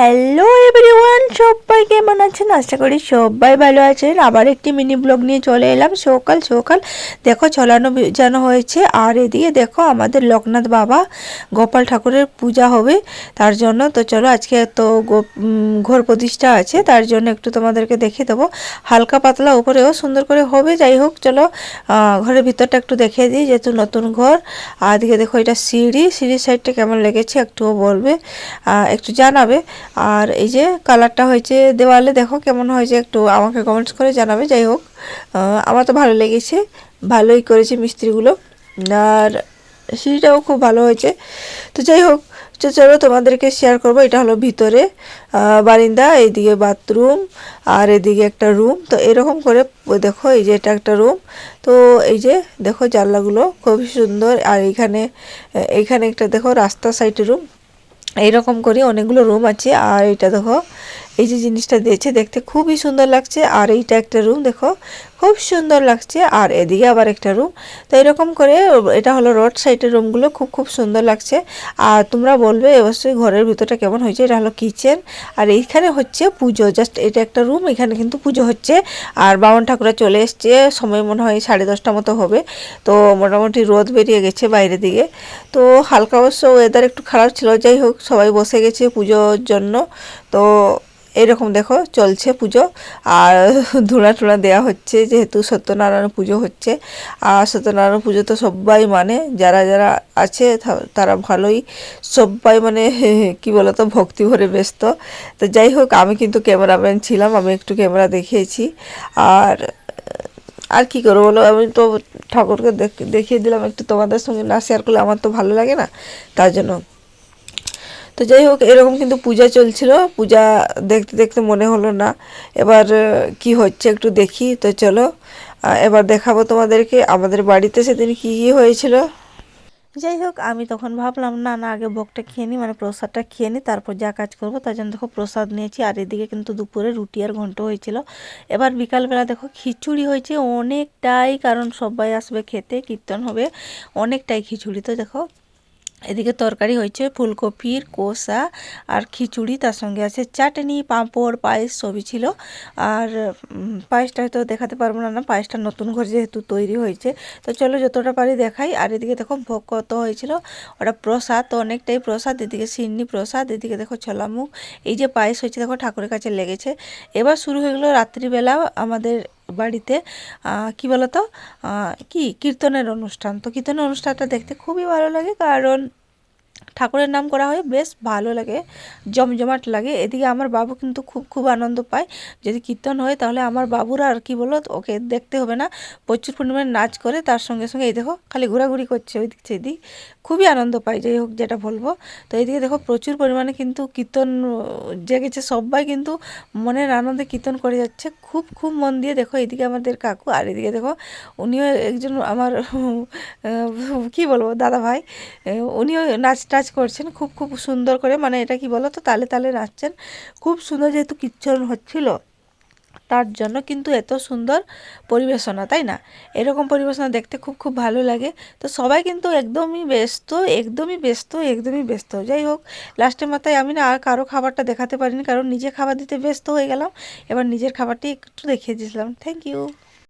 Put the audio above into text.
Hello everyone সবাই কেমন আছেন? আশা করি সবাই ভালো আছেন। আবার একটি মিনি ব্লগ নিয়ে চলে এলাম। সকাল সকাল দেখো চলানো যেন হয়েছে। আর এদিকে দেখো আমাদের লোকনাথ বাবা গোপাল ঠাকুরের পূজা হবে। তার জন্য তো চলো আজকে তো ঘর প্রতিষ্ঠা আছে। তার জন্য একটু তোমাদেরকে দেখিয়ে দেবো। হালকা পাতলা উপরেও সুন্দর করে হবে। যাই হোক, চলো ঘরের ভিতরটা একটু দেখিয়ে দিই যেহেতু নতুন ঘর। আর এদিকে দেখো এটা সিঁড়ি। সিঁড়ির সাইডটা কেমন লেগেছে একটুও বলবে একটু জানাবে। আর এই যে কালারটা হয়েছে দেওয়ালে দেখো কেমন হয়েছে একটু আমাকে কমেন্টস করে জানাবে, যাই হোক আমার তো ভালো লেগেছে, ভালোই করেছে মিস্ত্রিগুলো, আর সিঁড়িটাও খুব ভালো হয়েছে। তো যাই হোক, তো চলো তোমাদেরকে শেয়ার করব, এটা হলো ভিতরে বারিন্দা এইদিকে বাথরুম আর এদিকে একটা রুম তো এরকম করে দেখো এই যে এটা একটা রুম তো এই যে দেখো জানলাগুলো খুবই সুন্দর, আর এইখানে এইখানে একটা দেখো রাস্তা সাইডে রুম এইরকম করে অনেকগুলো রুম আছে, আর এটা দেখো এই যে জিনিসটা দিয়েছে, দেখতে খুবই সুন্দর লাগছে। আর এইটা একটা রুম দেখো, খুব সুন্দর লাগছে। আর এদিকে আবার একটা রুম তো এরকম করে, এটা হলো রোড সাইডের রুমগুলো খুব খুব সুন্দর লাগছে। আর তোমরা বলবে অবশ্যই ঘরের ভিতরটা কেমন হয়েছে? এটা হলো কিচেন আর এইখানে হচ্ছে পুজো জাস্ট এটা একটা রুম এখানে কিন্তু পুজো হচ্ছে। আর বামন ঠাকুরা চলে এসছে, সময় মনে হয় সাড়ে দশটা মতো হবে। তো মোটামুটি রোদ বেরিয়ে গেছে বাইরের দিকে। তো হালকা অবশ্য ওয়েদার একটু খারাপ ছিল। যাই হোক, সবাই বসে গেছে পুজোর জন্য। তো এরকম দেখো চলছে পুজো। আর ধুলা টুলা দেওয়া হচ্ছে, যেহেতু সত্যনারায়ণ পুজো হচ্ছে। আর সত্যনারায়ণ পুজো তো সবাই মানে যারা যারা আছে তারা ভালোই সবাই মানে কি বলতো, ভক্তি ভরে ব্যস্ত। তো যাই হোক, আমি কিন্তু ক্যামেরাম্যান ছিলাম, আমি একটু ক্যামেরা দেখিয়েছি। আর আর কি করব বলো? আমি তো ঠাকুরকে দেখ- দেখিয়ে দিলাম, একটু তোমাদের সঙ্গে না শেয়ার করলে আমার তো ভালো লাগে না। তার জন্য তো যাই হোক, এরকম কিন্তু পূজা চলছিল। পূজা দেখতে দেখতে মনে হলো না। এবার কি হচ্ছে একটু দেখি। তো চলো এবার দেখাবো তোমাদেরকে আমাদের বাড়িতে সেদিন কি কি হয়েছিল। যাই হোক, আমি তখন ভাবলাম, না না, আগে ভোগটা খেয়ে নিই মানে প্রসাদটা খেয়ে নিই তারপর যা কাজ করব, তার জন্য দেখো প্রসাদ নিয়েছি। আর এদিকে কিন্তু দুপুরে রুটি আর ঘন্ট হয়েছিল। এবার বিকালবেলা দেখো খিচুড়ি হয়েছে অনেকটাই, কারণ সবাই আসবে খেতে, কীর্তন হবে, অনেকটাই খিচুড়ি। তো দেখো এদিকে তরকারি হয়েছে ফুলকপির কষা আর খিচুড়ি, তার সঙ্গে আছে চাটনি, পাঁপড়, পায়েস সবই ছিল। আর পায়েসটা হয়তো দেখাতে পারব না না, পায়েসটা নতুন ঘর যেহেতু তৈরি হয়েছে। তো চলো যতটা পারি দেখাই। আর এদিকে দেখো ভোগ কত হয়েছিল। ওটা প্রসাদ, তো অনেকটাই প্রসাদ। এদিকে সিন্নি প্রসাদ, এদিকে দেখো ছোলামুখ। এই যে পায়েস হয়েছে, দেখো ঠাকুরের কাছে লেগেছে। এবার শুরু হয়ে গেলো রাত্রিবেলা আমাদের বাড়িতে কি বলতো? কি কীর্তনের অনুষ্ঠান। তো কীর্তনের অনুষ্ঠানটা দেখতে খুবই ভালো লাগে কারণ ঠাকুরের নাম করা হয়, বেশ ভালো লাগে, জমজমাট লাগে। এদিকে আমার বাবু কিন্তু খুব খুব আনন্দ পায়। যদি কীর্তন হয় তাহলে আমার বাবুরা আর কি বলো ওকে দেখতে হবে না। প্রচুর পরিমাণে নাচ করে তার সঙ্গে সঙ্গে এই দেখো খালি ঘোরাঘুরি করছে ওই দিক সেদিক। খুবই আনন্দ পায়, যাই হোক যেটা বলব। তো এইদিকে দেখো প্রচুর পরিমাণে কিন্তু কীর্তন জেগেছে, সবাই কিন্তু মনের আনন্দে কীর্তন করে যাচ্ছে। খুব খুব মন দিয়ে দেখো এদিকে আমাদের কাকু, আর এদিকে দেখো উনিও একজন আমার কি বলব, দাদা ভাই? উনিও নাচ টাচ করছেন, খুব খুব সুন্দর করে মানে এটা কি বলো তো তালে তালে নাচছেন। খুব সুন্দর যেহেতু কীর্তন হচ্ছিল, তার জন্য কিন্তু এত সুন্দর পরিবেশনা, তাই না? এরকম পরিবেশনা দেখতে খুব খুব ভালো লাগে। তো সবাই কিন্তু একদমই ব্যস্ত একদমই ব্যস্ত একদমই ব্যস্ত। যাই হোক, লাস্টের মাথায় আমি না আর কারও খাবারটা দেখাতে পারিনি, কারণ নিজে খাবার দিতে ব্যস্ত হয়ে গেলাম। এবার নিজের খাবারটি একটু দেখিয়ে দিয়েছিলাম। Thank you